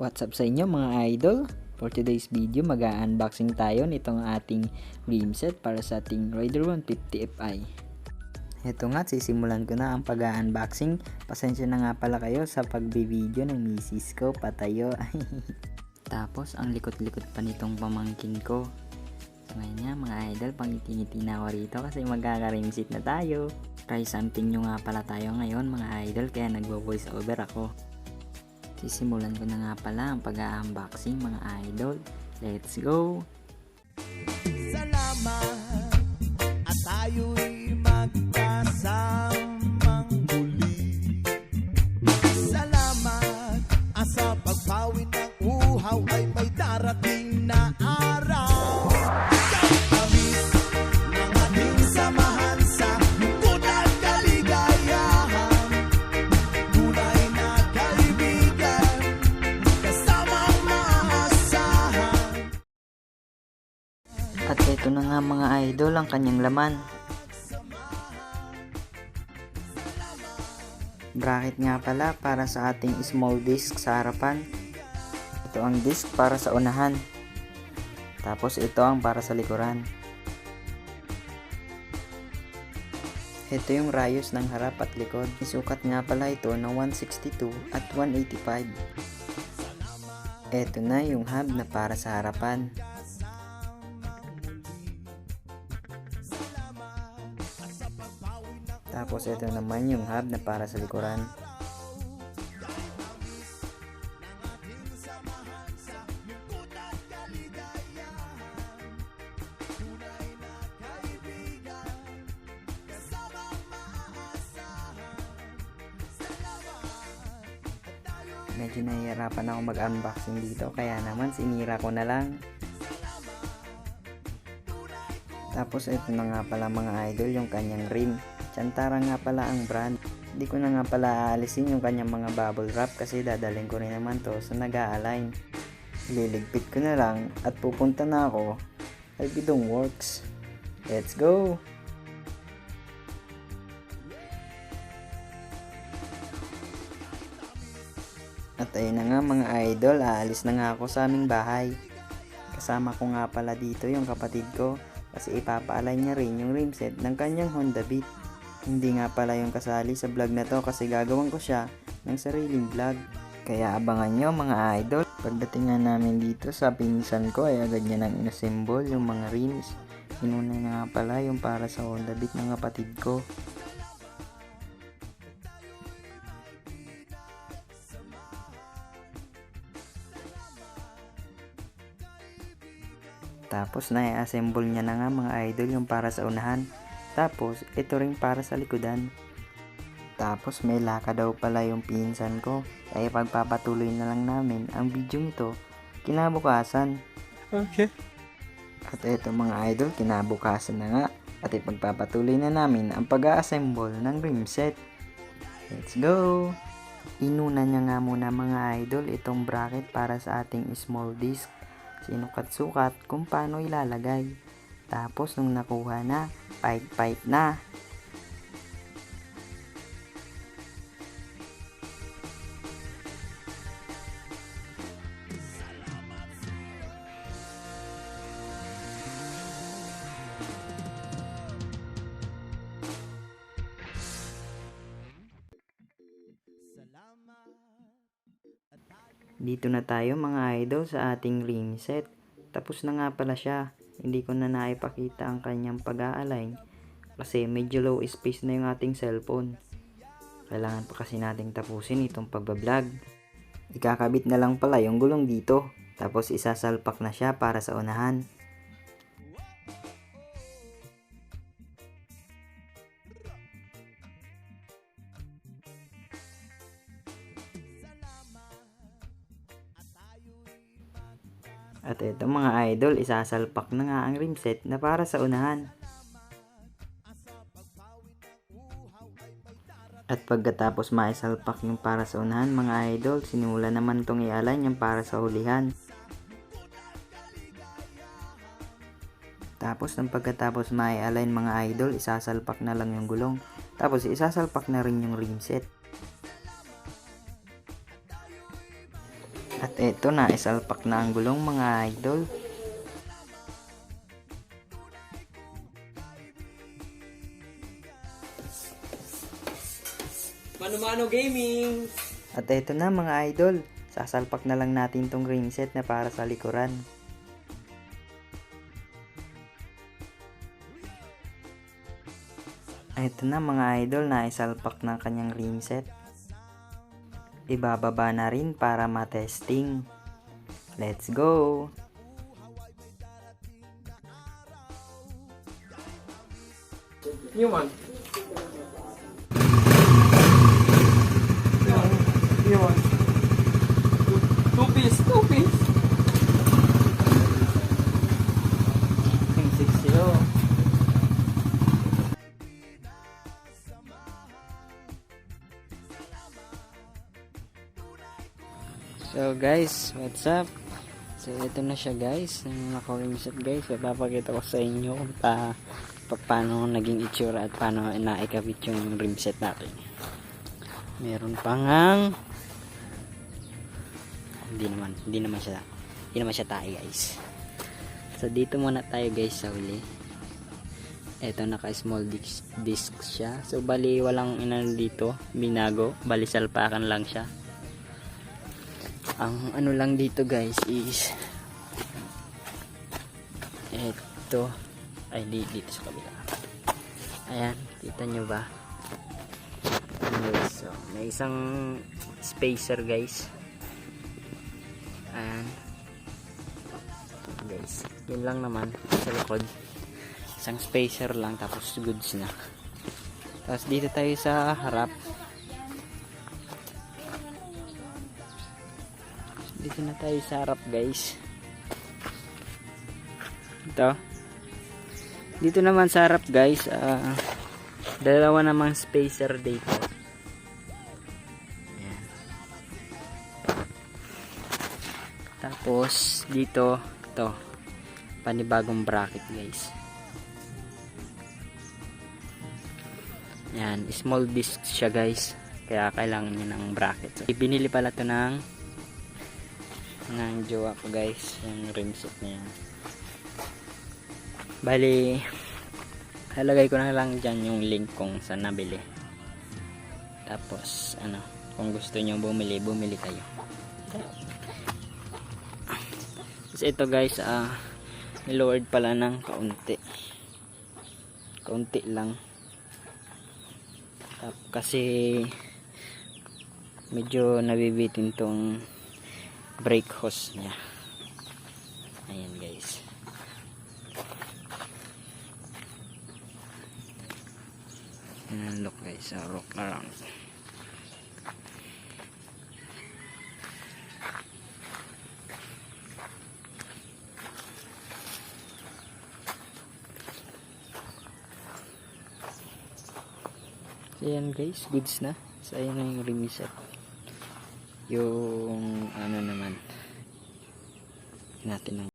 What's up sa inyo mga idol? For today's video, mag-unboxing tayo nitong ating rim set para sa ating Raider 150 Fi. Ito nga, sisimulan ko na ang pag-unboxing. Pasensya na nga pala kayo sa pagbi-video ng misis ko, patayo. Tapos, ang likot-likot pa nitong pamangkin ko. So ngayon nga mga idol, pangiti-ngiti na ako rito kasi magkaka-rimset na tayo. Try something nyo nga pala tayo ngayon mga idol, kaya nagvo-voice over ako. Sisimulan ko na nga pala ang pag-unboxing mga idol. Let's go! Nga mga idol ang kanyang laman. Bracket nga pala para sa ating small disc sa harapan. Ito ang disc para sa unahan. Tapos ito ang para sa likuran. Ito yung rayos ng harap at likod. Isukat nga pala ito na 162 at 185. Ito na yung hub na para sa harapan. Tapos ito naman yung hub na para sa likuran. Medyo nahihirapan ako mag-unboxing dito kaya naman sinira ko na lang. Tapos ito na nga pala mga idol yung kanyang rim. Chantara nga pala ang brand. Hindi ko na nga pala aalisin yung kanyang mga bubble wrap kasi dadalhin ko rin naman to sa nag-a-align. Liligpit ko na lang at pupunta na ako kay Bidong Works. Let's go! At ayun na nga mga idol, aalis na nga ako sa aming bahay. Kasama ko nga pala dito yung kapatid ko kasi ipapaalay niya rin yung rimset ng kanyang Honda Beat. Hindi nga pala yung kasali sa vlog na to kasi gagawin ko siya ng sariling vlog. Kaya abangan nyo mga idol. Pagdating nga namin dito sa pinsan ko ay agad niya nang inassemble yung mga rims. Inuna niya nga pala yung para sa Honda Beat ng kapatid ko. Tapos na-assemble niya na nga mga idol yung para sa unahan. Tapos ito rin para sa likodan. Tapos may laka daw pala yung pinsan ko. Kaya pagpapatuloy na lang namin ang video nito kinabukasan. Okay. At ito mga idol, kinabukasan na nga. At ipagpapatuloy na namin ang pag-assemble ng rim set. Let's go! Inuna niya nga muna mga idol itong bracket para sa ating small disc. Sinukat-sukat kung paano ilalagay. Tapos nung nakuha na, pipe-pipe na. Dito na tayo mga idol sa ating ring set. Tapos na nga pala siya. Hindi ko na naipakita ang kanyang pag-a-align kasi medyo low space na yung ating cellphone. Kailangan pa kasi nating tapusin itong pagbablog. Ikakabit na lang pala yung gulong dito. Tapos isasalpak na siya para sa unahan. At ito mga idol, isasalpak na nga ang rim set na para sa unahan. At pagkatapos maisalpak yung para sa unahan mga idol, sinimula naman itong i-align yung para sa hulihan. Tapos ng pagkatapos mai-align mga idol, isasalpak na lang yung gulong. Tapos isasalpak na rin yung rim set. Eto na, isalpak na ang gulong mga idol. Mano-mano gaming! At eto na mga idol, sasalpak na lang natin tong rim set na para sa likuran. Eto na mga idol, naisalpak na ang kanyang rim set. Ibababa na rin para matesting. Let's go! New one. New one. Two piece, two piece. So guys, what's up? So ito na siya guys, ang naka-rimset guys. Papakita ko sa inyo kung pa, pa paano naging itsura at paano naikabit yung rimset natin. Meron pa ngang hindi naman, hindi naman siya hindi naman siya tayo guys. So dito muna tayo guys sa uli. Ito naka small disc, disc siya. So bali walang inano dito, binago, bali salpakan lang siya. Ang ano lang dito guys is ito ay di, dito sa kabila. Ayan, kita nyo ba? So, may isang spacer guys. Ayan. Guys, yun lang naman sa likod. Isang spacer lang tapos goods na. Tapos dito tayo sa harap. Dito na tayo sa harap guys. Ito. Dito naman sa harap guys, ah, dalawa namang spacer dito. Ayan. Tapos dito, ito, panibagong bracket guys. Yan, small disc siya guys. Kaya kailangan niya ng bracket. So, binili pala to ng ng jowa ko guys. Yung rim set na yan. Bali, halagay ko na lang dyan yung link kung saan nabili. Tapos, ano, kung gusto nyo bumili, bumili kayo. Tapos ito guys, ah, nilowered pala ng kaunti. Kaunti lang. Tap, kasi medyo nabibitin tong brake hose niya. Ayan guys. Ayan, look guys, uh, rock around. So, ayan guys, goods na. So, ayan na yung reset. Yung, ano naman, natin ng